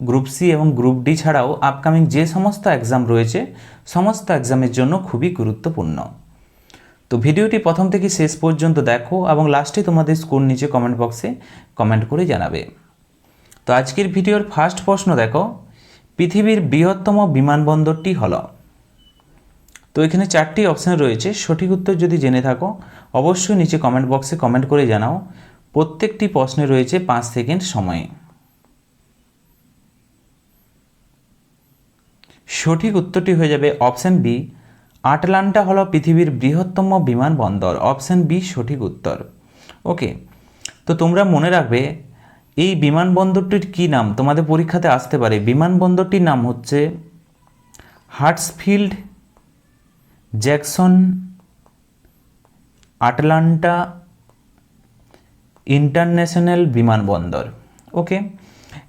Group C এবং group D ছাড়াও upcoming যে সমস্ত এক্সাম রয়েছে, সমস্ত এক্সামের জন্য খুবই গুরুত্বপূর্ণ। তো ভিডিওটি প্রথম থেকে শেষ পর্যন্ত দেখো এবং লাস্টে তোমাদের স্কোর নিচে কমেন্ট বক্সে কমেন্ট করে জানাবে। তো আজকের ভিডিওর ফার্স্ট প্রশ্ন দেখো, পৃথিবীর বৃহত্তম বিমানবন্দরটি হলো। তো এখানে চারটি অপশান রয়েছে, সঠিক উত্তর যদি জেনে থাকো, অবশ্যই নিচে কমেন্ট বক্সে কমেন্ট করে জানাও। প্রত্যেকটি প্রশ্নে রয়েছে পাঁচ সেকেন্ড সময়। সঠিক উত্তরটি হয়ে যাবে অপশান বি, আটলান্টা হলো পৃথিবীর বৃহত্তম বিমানবন্দর অপশান বি, সঠিক উত্তর। ওকে, তো তোমরা মনে রাখবে, এই বিমানবন্দরটির কী নাম? তোমাদের পরীক্ষাতে আসতে পারে। বিমানবন্দরটির নাম হচ্ছে হার্টসফিল্ড, জ্যাকসন, আটলান্টা ইন্টারন্যাশনাল বিমানবন্দর ওকে,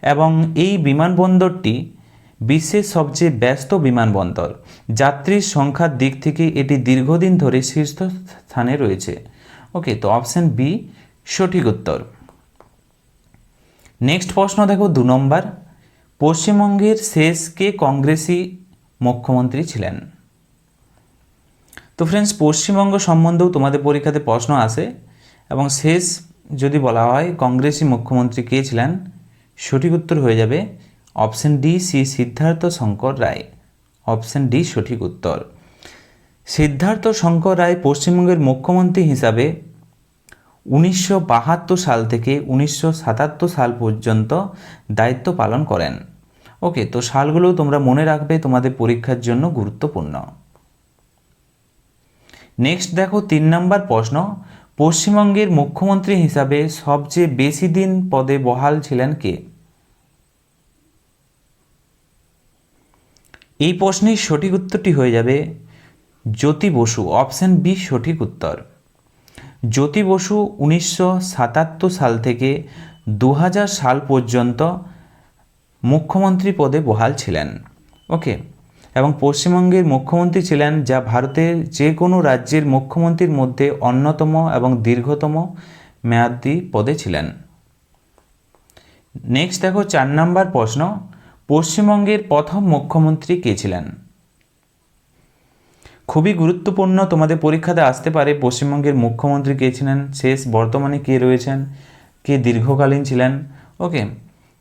এবং এই বিমানবন্দরটি বিশ্বের সবচেয়ে ব্যস্ত বিমানবন্দর। যাত্রীর সংখ্যার দিক থেকে এটি দীর্ঘদিন ধরে শীর্ষ স্থানে রয়েছে। ওকে, তো অপশান বি, সঠিক উত্তর। নেক্সট প্রশ্ন দেখো, দু নম্বর। পশ্চিমবঙ্গের শেষ কে কংগ্রেসি মুখ্যমন্ত্রী ছিলেন? তো ফ্রেন্ডস পশ্চিমবঙ্গ সম্বন্ধেও তোমাদের পরীক্ষাতে প্রশ্ন আসে এবং শেষ যদি বলা হয় কংগ্রেসি মুখ্যমন্ত্রী কে ছিলেন, সঠিক উত্তর হয়ে যাবে অপশন ডি সি সিদ্ধার্থ শঙ্কর রায়। অপশন ডি সঠিক উত্তর। সিদ্ধার্থ শঙ্কর রায় পশ্চিমবঙ্গের মুখ্যমন্ত্রী হিসাবে উনিশশো বাহাত্তর সাল থেকে উনিশশো সাতাত্তর সাল পর্যন্ত দায়িত্ব পালন করেন। ওকে, তো সালগুলো তোমরা মনে রাখবে, তোমাদের পরীক্ষার জন্য গুরুত্বপূর্ণ। নেক্সট দেখো, তিন নম্বর প্রশ্ন। পশ্চিমবঙ্গের মুখ্যমন্ত্রী হিসাবে সবচেয়ে বেশি দিন পদে বহাল ছিলেন কে? এই প্রশ্নের সঠিক উত্তরটি হয়ে যাবে জ্যোতি বসু, অপশান বি, সঠিক উত্তর। জ্যোতি বসু উনিশশো সাতাত্তর সাল থেকে দু হাজার সাল পর্যন্ত মুখ্যমন্ত্রী পদে বহাল ছিলেন। ওকে, এবং পশ্চিমবঙ্গের মুখ্যমন্ত্রী ছিলেন যা ভারতের যে কোনো রাজ্যের মুখ্যমন্ত্রীর মধ্যে অন্যতম এবং দীর্ঘতম মেয়াদি পদে ছিলেন। নেক্সট দেখো, চার নম্বর প্রশ্ন। পশ্চিমবঙ্গের প্রথম মুখ্যমন্ত্রী কে ছিলেন? খুবই গুরুত্বপূর্ণ তোমাদের পরীক্ষাতে আসতে পারে পশ্চিমবঙ্গের মুখ্যমন্ত্রী কে ছিলেন, শেষ বর্তমানে কে রয়েছেন, কে দীর্ঘকালীন ছিলেন, ওকে?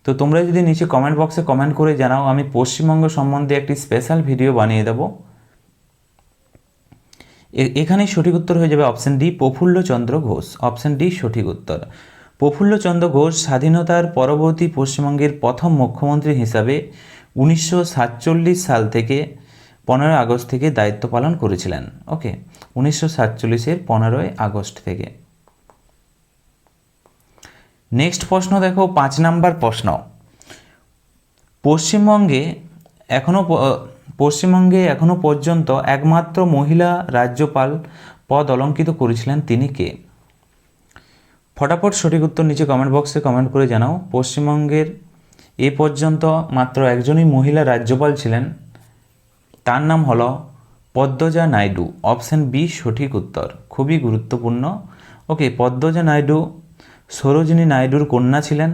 তো তোমরা যদি নিচে কমেন্ট বক্সে কমেন্ট করে জানাও, আমি পশ্চিমবঙ্গ সম্বন্ধে একটি স্পেশাল ভিডিও বানিয়ে দেব। এখানেই সঠিক উত্তর হয়ে যাবে option D Prafulla Chandra Ghosh. Option D সঠিক উত্তর। প্রফুল্লচন্দ্র ঘোষ স্বাধীনতার পরবর্তী পশ্চিমবঙ্গের প্রথম মুখ্যমন্ত্রী হিসাবে উনিশশো সাতচল্লিশ সাল থেকে পনেরোই আগস্ট থেকে দায়িত্ব পালন করেছিলেন। ওকে, উনিশশো সাতচল্লিশের পনেরোই আগস্ট থেকে। নেক্সট প্রশ্ন দেখো, পাঁচ নাম্বার প্রশ্ন। পশ্চিমবঙ্গে এখনও পশ্চিমবঙ্গে এখনও পর্যন্ত একমাত্র মহিলা রাজ্যপাল পদ অলঙ্কিত করেছিলেন তিনি কে? ফটাফট সঠিক উত্তর নিচে কমেন্ট বক্সে কমেন্ট করে জানাও। পশ্চিমবঙ্গের এ পর্যন্ত মাত্র একজনই মহিলা রাজ্যপাল ছিলেন। তার নাম হলো পদ্মজা নাইডু। অপশান বি সঠিক উত্তর। খুবই গুরুত্বপূর্ণ। ওকে পদ্মজা নাইডু, সরোজিনী নাইডুর কন্যা ছিলেন।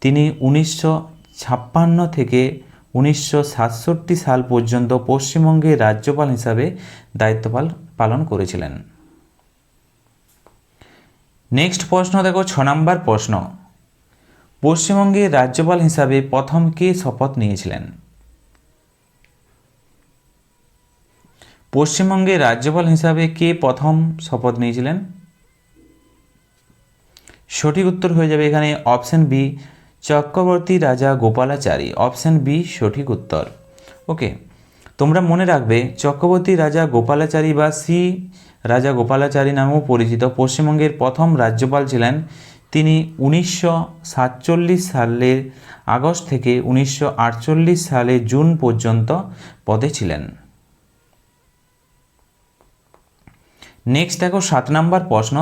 তিনি উনিশশো ছাপ্পান্ন থেকে উনিশশো সাতষট্টি সাল পর্যন্ত পশ্চিমবঙ্গের রাজ্যপাল হিসাবে দায়িত্ব পালন করেছিলেন। নেক্সট প্রশ্ন, দেখো, ছ নম্বর প্রশ্ন। পশ্চিমবঙ্গের রাজ্যপাল হিসাবে প্রথম কে শপথ নিয়েছিলেন? পশ্চিমবঙ্গের রাজ্যপাল হিসাবে কে প্রথম শপথ নিয়েছিলেন? সঠিক উত্তর হয়ে যাবে এখানে অপশন বি, চক্রবর্তী রাজা গোপালাচারী। অপশন বি, সঠিক উত্তর। ওকে তোমরা মনে রাখবে, চক্রবর্তী রাজা গোপালাচারী বা সি রাজা গোপালাচারী নামেও পরিচিত পশ্চিমবঙ্গের প্রথম রাজ্যপাল ছিলেন তিনি উনিশশো সাতচল্লিশ সালের আগস্ট থেকে উনিশশো আটচল্লিশ সালে জুন পর্যন্ত পদে ছিলেন। নেক্সট দেখো, সাত নাম্বার প্রশ্ন,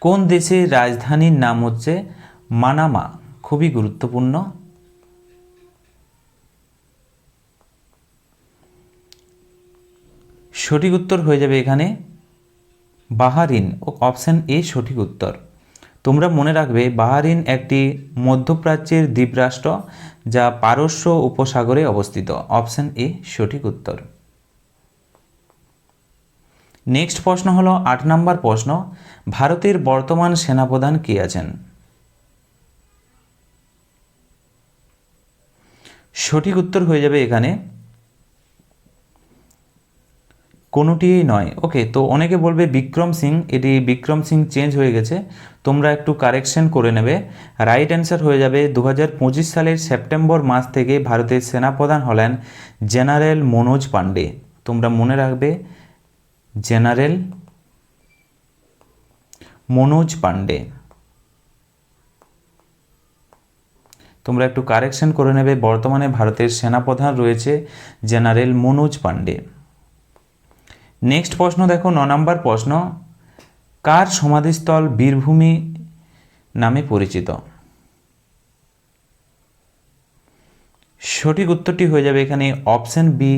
কোন দেশের রাজধানীর নাম হচ্ছে মানামা? খুবই গুরুত্বপূর্ণ। সঠিক উত্তর হয়ে যাবে এখানে বাহারিন ও অপশান এ সঠিক উত্তর। তোমরা মনে রাখবে বাহারিন একটি মধ্যপ্রাচ্যের দ্বীপরাষ্ট্র যা পারস্য উপসাগরে অবস্থিত। অপশান এ সঠিক উত্তর। নেক্সট প্রশ্ন হলো আট নম্বর প্রশ্ন, ভারতের বর্তমান সেনাপ্রধান কে আছেন? সঠিক উত্তর হয়ে যাবে এখানে কোনোটিই নয়। ওকে তো অনেকে বলবে, বিক্রম সিং, এটি বিক্রম সিং চেঞ্জ হয়ে গেছে। তোমরা একটু কারেকশন করে নেবে। রাইট অ্যান্সার হয়ে যাবে দু হাজার পঁচিশ সালের সেপ্টেম্বর মাস থেকে ভারতের সেনাপ্রধান হলেন জেনারেল মনোজ পান্ডে তোমরা মনে রাখবে, জেনারেল মনোজ পান্ডে তোমরা একটু কারেকশন করে নেবে, বর্তমানে ভারতের সেনাপ্রধান রয়েছে জেনারেল মনোজ পান্ডে নেক্সট প্রশ্ন দেখো, ন নম্বর প্রশ্ন, কার সমাধিস্থল বীরভূমি নামে পরিচিত? সঠিক উত্তরটি হয়ে যাবে এখানে অপশন বি,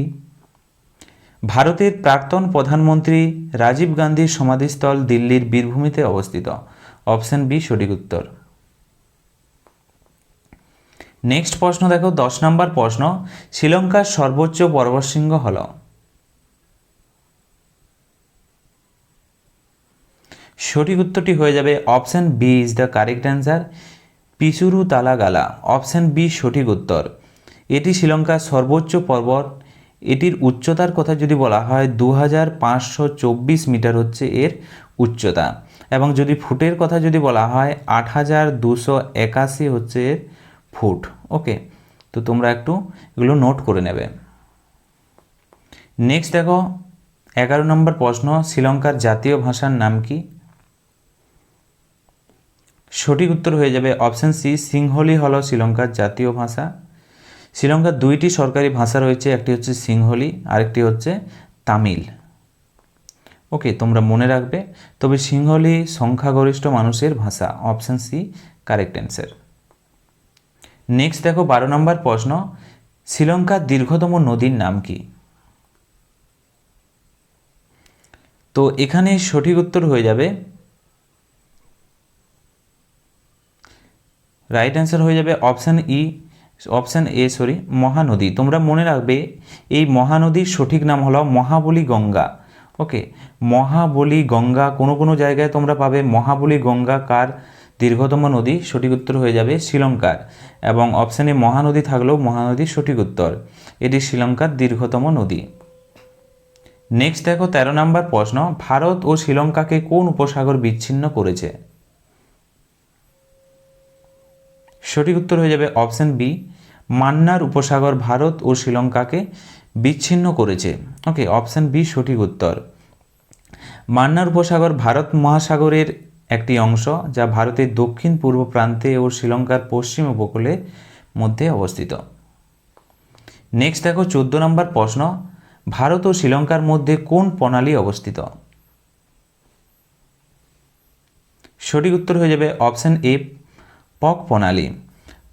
ভারতের প্রাক্তন প্রধানমন্ত্রী রাজীব গান্ধীর সমাধিস্থল দিল্লির বীরভূমিতে অবস্থিত। অপশন বি, সঠিক উত্তর। নেক্সট প্রশ্ন দেখো, দশ নম্বর প্রশ্ন, শ্রীলঙ্কার সর্বোচ্চ পর্বতশৃঙ্গ হল। সঠিক উত্তরটি হয়ে যাবে option B is the correct answer Pisuru Talagala option B সঠিক উত্তর। এটি শ্রীলঙ্কার সর্বোচ্চ পর্বত। এটির উচ্চতার কথা যদি বলা হয় দু হাজার পাঁচশো চব্বিশ মিটার হচ্ছে এর উচ্চতা। এবং যদি ফুটের কথা যদি বলা হয় আট হাজার দুশো একাশি হচ্ছে এর ফুট। ওকে, তো তোমরা একটু এগুলো নোট করে নেবে। নেক্সট দেখো, এগারো নম্বর প্রশ্ন, শ্রীলঙ্কার জাতীয় ভাষার নাম কি? সঠিক উত্তর হয়ে যাবে অপশান সি, সিংহলি হল শ্রীলঙ্কার জাতীয় ভাষা। শ্রীলঙ্কার দুইটি সরকারি ভাষা রয়েছে, একটি হচ্ছে সিংহলি, আরেকটি হচ্ছে তামিল। ওকে, তোমরা মনে রাখবে, তবে সিংহলি সংখ্যাগরিষ্ঠ মানুষের ভাষা, option C, correct answer. Next দেখো, বারো নম্বর প্রশ্ন, শ্রীলঙ্কার দীর্ঘতম নদীর নাম কি? তো এখানে সঠিক উত্তর হয়ে যাবে রাইট অ্যান্সার হয়ে যাবে option E option A sorry Mahanadi. তোমরা মনে রাখবে, এই মহানদীর সঠিক নাম হলো মহাবলী গঙ্গা। ওকে মহাবলী গঙ্গা, কোনো কোনো জায়গায় তোমরা পাবে মহাবলী গঙ্গা কার? দীর্ঘতম নদী, সঠিক উত্তর হয়ে যাবে শ্রীলঙ্কার। এবং অপশানে মহানদী থাকলেও মহানদী সঠিক উত্তর। এটি শ্রীলঙ্কার দীর্ঘতম নদী। নেক্সট দেখো, তেরো নম্বর প্রশ্ন, ভারত ও শ্রীলঙ্কাকে কোন উপসাগর বিচ্ছিন্ন করেছে? সঠিক উত্তর হয়ে যাবে অপশন বি, মান্নার উপসাগর ভারত ও শ্রীলঙ্কাকে বিচ্ছিন্ন করেছে। ওকে, অপশন বি, সঠিক উত্তর। মান্নার উপসাগর ভারত মহাসাগরের একটি অংশ, যা ভারতের দক্ষিণ, পূর্ব প্রান্তে ও শ্রীলঙ্কার পশ্চিম উপকূলে মধ্যে অবস্থিত। নেক্সট দেখো, চোদ্দ নম্বর প্রশ্ন, ভারত ও শ্রীলঙ্কার মধ্যে কোন প্রণালী অবস্থিত? সঠিক উত্তর হয়ে যাবে অপশন এ পক প্রণালী।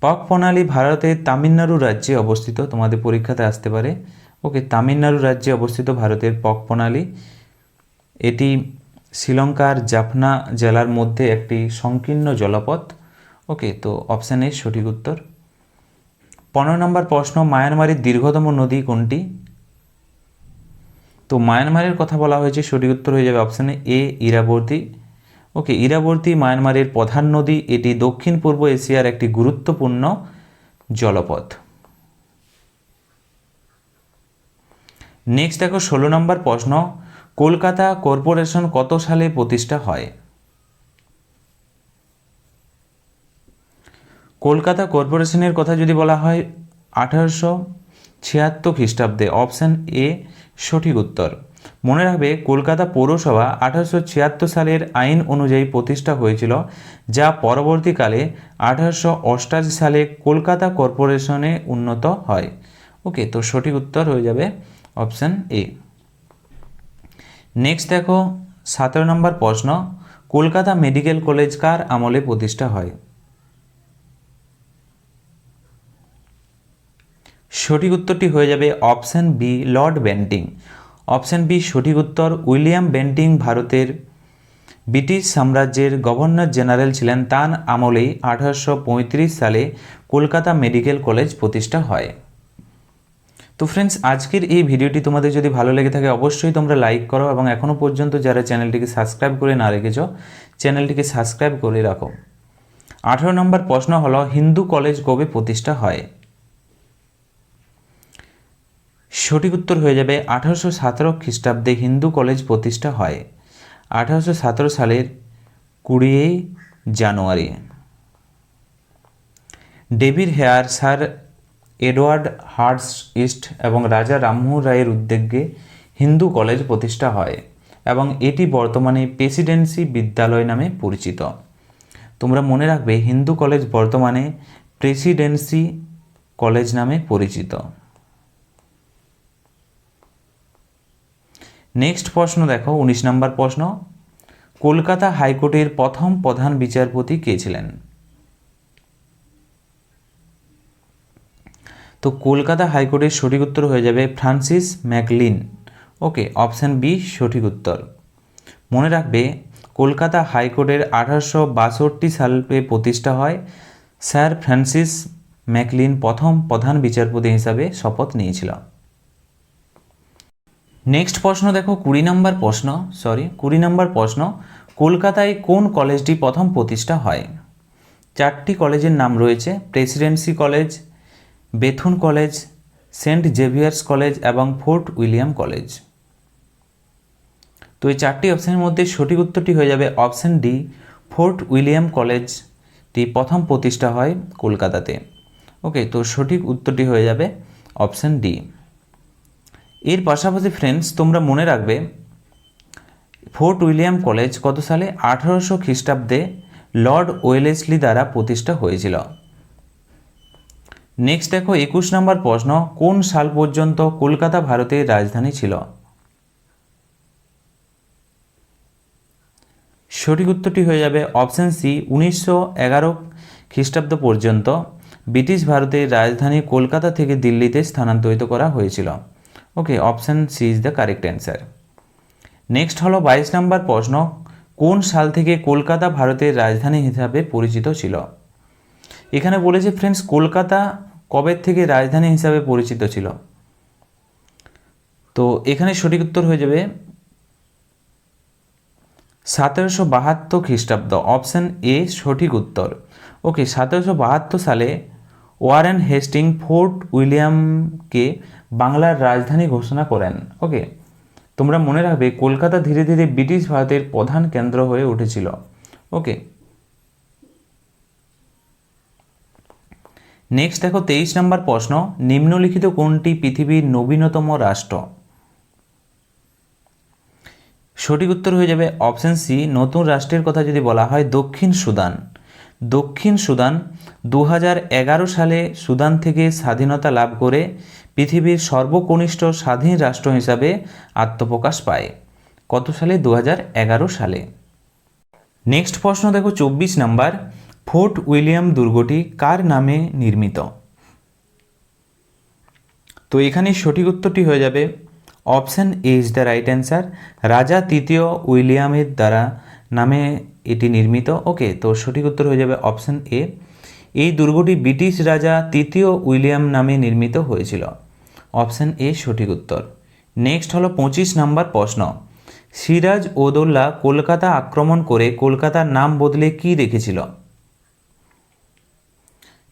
পক প্রণালী ভারতের তামিলনাড়ু রাজ্যে অবস্থিত। তোমাদের পরীক্ষাতে আসতে পারে। ওকে, তামিলনাড়ু রাজ্যে অবস্থিত ভারতের পক প্রণালী। এটি শ্রীলঙ্কার জাফনা জেলার মধ্যে একটি সংকীর্ণ জলপথ। ওকে, তো অপশান এ সঠিক উত্তর। পনেরো নম্বর প্রশ্ন, মায়ানমারের দীর্ঘতম নদী কোনটি? তো মায়ানমারের কথা বলা হয়েছে, সঠিক উত্তর হয়ে যাবে অপশানে এ, ইরাবর্তী। ওকে, ইরাবর্তী মায়ানমারের প্রধান নদী, এটি দক্ষিণ পূর্ব এশিয়ার একটি গুরুত্বপূর্ণ জলপথ। নেক্সট দেখো, ষোলো নম্বর প্রশ্ন, কলকাতা কর্পোরেশন কত সালে প্রতিষ্ঠা হয়? কলকাতা কর্পোরেশনের কথা যদি বলা হয়, আঠারোশো ছিয়াত্তর খ্রিস্টাব্দে। অপশান এ সঠিক উত্তর। মনে রাখবে, কলকাতা পৌরসভা আঠারোশো ছিয়াত্তর সালের আইন অনুযায়ী প্রতিষ্ঠা হয়েছিল, যা পরবর্তীকালে আঠারোশো সালে কলকাতা কর্পোরেশনে উন্নত হয়। ওকে, তো সঠিক উত্তর হয়ে যাবে অপশান এ। নেক্সট দেখো, সতেরো নম্বর প্রশ্ন, কলকাতা মেডিকেল কলেজ কার আমলে প্রতিষ্ঠা হয়? সঠিক উত্তরটি হয়ে যাবে option B, Lord Bentinck. Option B, সঠিক উত্তর, উইলিয়াম বেন্টিং ভারতের ব্রিটিশ সাম্রাজ্যের গভর্নর জেনারেল ছিলেন। তার আমলেই আঠারোশো পঁয়ত্রিশ সালে কলকাতা মেডিকেল কলেজ প্রতিষ্ঠা হয়। তো ফ্রেন্ডস আজকের এই ভিডিওটি তোমাদের যদি ভালো লেগে থাকে, অবশ্যই তোমরা লাইক করো এবং এখনও পর্যন্ত যারা চ্যানেলটিকে সাবস্ক্রাইব করে না রেখেছ, চ্যানেলটিকে সাবস্ক্রাইব করে রাখো। আঠারো নম্বর প্রশ্ন হলো, হিন্দু কলেজ কবে প্রতিষ্ঠা হয়? সঠিক উত্তর হয়ে যাবে আঠারোশো সতেরো খ্রিস্টাব্দে হিন্দু কলেজ প্রতিষ্ঠা হয়। আঠারোশো সতেরো সালের কুড়ি জানুয়ারি। ডেভিড হেয়ার, স্যার এডওয়ার্ড হার্টস ইস্ট এবং রাজা রামমোহন রায়ের উদ্যোগে হিন্দু কলেজ প্রতিষ্ঠা হয় এবং এটি বর্তমানে প্রেসিডেন্সি বিদ্যালয় নামে পরিচিত। তোমরা মনে রাখবে, হিন্দু কলেজ বর্তমানে প্রেসিডেন্সি কলেজ নামে পরিচিত। নেক্সট প্রশ্ন দেখো, উনিশ নম্বর প্রশ্ন। কলকাতা হাইকোর্টের প্রথম প্রধান বিচারপতি কে ছিলেন? তো কলকাতা হাইকোর্টের সঠিক উত্তর হয়ে যাবে Francis Macklin. Okay, option B, সঠিক উত্তর। মনে রাখবে, কলকাতা হাইকোর্টের আঠারোশো বাষট্টি সালে প্রতিষ্ঠা হয় স্যার ফ্রান্সিস ম্যাকলিন প্রথম প্রধান বিচারপতি হিসাবে শপথ নিয়েছিল। নেক্সট প্রশ্ন দেখো, কুড়ি নম্বর প্রশ্ন সরি কুড়ি নম্বর প্রশ্ন, কলকাতায় কোন কলেজটি প্রথম প্রতিষ্ঠা হয়? চারটি কলেজের নাম রয়েছে, Presidency college, Bethune college, Saint Xavier's college এবং ফোর্ট উইলিয়াম কলেজ। তো এই চারটি অপশানের মধ্যে সঠিক উত্তরটি হয়ে যাবে অপশান ডি, ফোর্ট উইলিয়াম কলেজটি প্রথম প্রতিষ্ঠা হয় কলকাতাতে। ওকে তো সঠিক উত্তরটি হয়ে যাবে অপশান ডি। এর পাশাপাশি ফ্রেন্ডস তোমরা মনে রাখবে ফোর্ট উইলিয়াম কলেজ কত সালে? আঠারোশো খ্রিস্টাব্দে লর্ড ওয়েলেসলি দ্বারা প্রতিষ্ঠা হয়েছিল। নেক্সট দেখো, একুশ নম্বর প্রশ্ন, কোন সাল পর্যন্ত কলকাতা ভারতের রাজধানী ছিল? সঠিক উত্তরটি হয়ে যাবে অপশান সি উনিশশো এগারো খ্রিস্টাব্দ পর্যন্ত ব্রিটিশ ভারতের রাজধানী কলকাতা থেকে দিল্লিতে স্থানান্তরিত করা হয়েছিল। Okay option C is the correct answer next হলো বাইশ নম্বর প্রশ্ন, কোন সাল থেকে কলকাতা ভারতের রাজধানী হিসাবে পরিচিত ছিল? এখানে বলেছে ফ্রেন্ডস কলকাতা কবে থেকে রাজধানী হিসাবে পরিচিত ছিল? তো এখানে সঠিক উত্তর হয়ে যাবে সতেরোশো বাহাত্তর খ্রিস্টাব্দ। অপশান এ সঠিক উত্তর। ওকে সতেরোশো বাহাত্তর সালে ওয়ারেন হেস্টিং ফোর্ট উইলিয়ামকে বাংলার রাজধানী ঘোষণা করেন। ওকে? তোমরা মনে রাখবে, কলকাতা ধীরে ধীরে ব্রিটিশ ভারতের প্রধান কেন্দ্র হয়ে উঠেছিল। ওকে? নেক্সট দেখো, তেইশ নম্বর প্রশ্ন, নিম্নলিখিত কোনটি পৃথিবীর নবীনতম রাষ্ট্র? সঠিক উত্তর হয়ে যাবে অপশন সি, নতুন রাষ্ট্রের কথা যদি বলা হয়, দক্ষিণ সুদান। দক্ষিণ সুদান দু হাজার এগারো সালে সুদান থেকে স্বাধীনতা লাভ করে পৃথিবীর সর্বকনিষ্ঠ স্বাধীন রাষ্ট্র হিসাবে আত্মপ্রকাশ পায়। কত সালে? দু হাজার এগারো সালে। নেক্সট প্রশ্ন দেখো, চব্বিশ নাম্বার। ফোর্ট উইলিয়াম দুর্গটি কার নামে নির্মিত? তো এখানে সঠিক উত্তরটি হয়ে যাবে। Option A is the right answer রাজা তৃতীয় উইলিয়ামের দ্বারা নামে এটি নির্মিত। ওকে তো সঠিক উত্তর হয়ে যাবে অপশান এ এই দুর্গটি ব্রিটিশ রাজা তৃতীয় উইলিয়াম নামে নির্মিত হয়েছিল। অপশান এ সঠিক উত্তর। নেক্সট হলো পঁচিশ নাম্বার প্রশ্ন। সিরাজ ওদৌল্লা কলকাতা আক্রমণ করে কলকাতার নাম বদলে কি রেখেছিল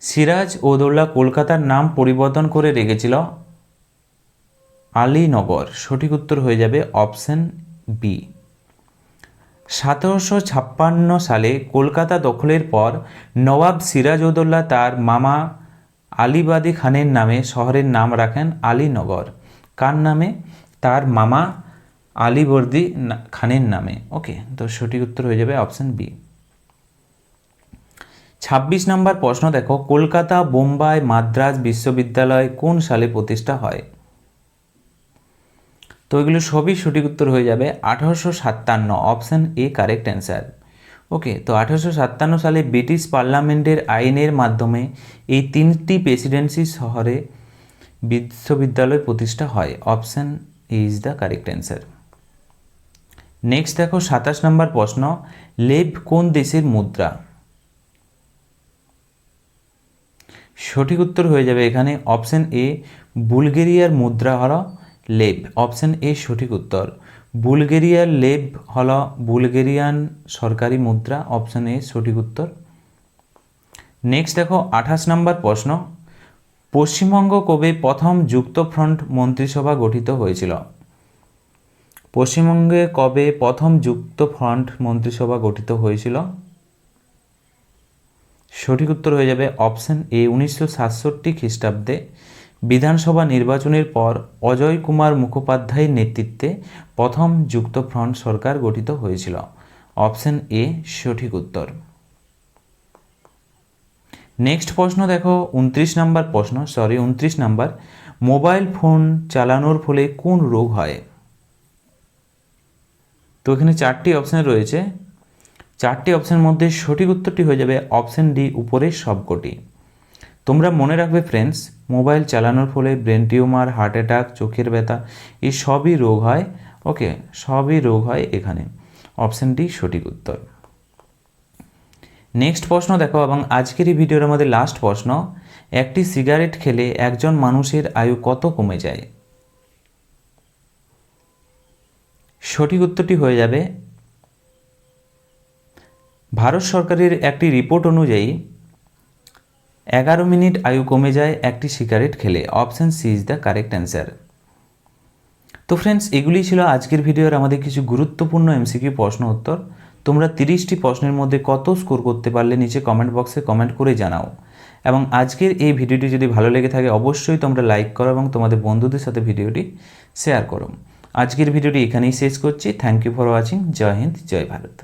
সিরাজ ওদৌল্লা কলকাতার নাম পরিবর্তন করে রেখেছিল আলীনগর। সঠিক উত্তর হয়ে যাবে অপশন বি। সতেরোশো ছাপ্পান্ন সালে কলকাতা দখলের পর নবাব সিরাজ সিরাজউদ্দৌলা তার মামা আলিবাদী খানের নামে শহরের নাম রাখেন আলীনগর। কার নামে? তার মামা আলীবর্দী খানের নামে। ওকে, তো সঠিক উত্তর হয়ে যাবে অপশান বি। ছাব্বিশ নম্বর প্রশ্ন দেখো, কলকাতা, বোম্বাই, মাদ্রাজ বিশ্ববিদ্যালয় কোন সালে প্রতিষ্ঠা হয়? তো এগুলো সবই সঠিক উত্তর হয়ে যাবে আঠারোশো সাতান্ন। Option A, correct answer. Okay তো আঠারোশো সাতান্ন সালে ব্রিটিশ পার্লামেন্টের আইনের মাধ্যমে এই তিনটি প্রেসিডেন্সি শহরে বিশ্ববিদ্যালয় প্রতিষ্ঠা হয়। Option is the correct answer next দেখো, সাতাশ নম্বর প্রশ্ন লেভ কোন দেশের মুদ্রা? সঠিক উত্তর হয়ে যাবে এখানে। অপশন এ বুলগেরিয়ার মুদ্রা হল লেব অপশন এ সঠিক উত্তর। বুলগেরিয়ার লেব হল বুলগেরিয়ান সরকারি মুদ্রা, অপশন এ সঠিক উত্তর। নেক্সট দেখো, আঠাশ নম্বর প্রশ্ন। পশ্চিমবঙ্গ কবে প্রথম যুক্তফ্রন্ট মন্ত্রিসভা গঠিত হয়েছিল? পশ্চিমবঙ্গে কবে প্রথম যুক্ত ফ্রন্ট মন্ত্রিসভা গঠিত হয়েছিল? সঠিক উত্তর হয়ে যাবে অপশন এ, উনিশশো সাতষট্টি খ্রিস্টাব্দে। বিধানসভা নির্বাচনের পর অজয় কুমার মুখোপাধ্যায়ের নেতৃত্বে প্রথম যুক্ত ফ্রন্ট সরকার গঠিত হয়েছিল। অপশন এ, সঠিক উত্তর। নেক্সট প্রশ্ন দেখো, উনত্রিশ নাম্বার প্রশ্ন সরি উনত্রিশ নাম্বার। মোবাইল ফোন চালানোর ফলে কোন রোগ হয়? তো এখানে চারটি অপশান রয়েছে। চারটি অপশানের মধ্যে সঠিক উত্তরটি হয়ে যাবে অপশান ডি, উপরের সবকটি। তোমরা মনে রাখবে ফ্রেন্ডস মোবাইল চালানোর ফলে ব্রেন টিউমার, হার্ট অ্যাটাক, চোখের ব্যথা, এই সবই রোগ হয়। ওকে, সবই রোগ হয় এখানে। অপশান ডি, সঠিক উত্তর। নেক্সট প্রশ্ন দেখো, এবং আজকের এই ভিডিওর আমাদের লাস্ট প্রশ্ন, একটি সিগারেট খেলে একজন মানুষের আয়ু কত কমে যায়? সঠিক উত্তরটি হয়ে যাবে, ভারত সরকারের একটি রিপোর্ট অনুযায়ী এগারো মিনিট আয়ু কমে যায়, একটি সিগারেট খেলে। Option C is the correct answer. তো ফ্রেন্ডস এগুলি ছিল আজকের ভিডিওর আমাদের কিছু গুরুত্বপূর্ণ এমসিকিউ প্রশ্ন উত্তর। তোমরা তিরিশটি প্রশ্নের মধ্যে কত স্কোর করতে পারলে নিচে কমেন্ট বক্সে কমেন্ট করে জানাও। এবং আজকের এই ভিডিওটি যদি ভালো লেগে থাকে, অবশ্যই তোমরা লাইক করো এবং তোমাদের বন্ধুদের সাথে ভিডিওটি শেয়ার করো। আজকের ভিডিওটি এখানেই শেষ করছি। Thank you for watching. Jai Hind, Jai Bharat.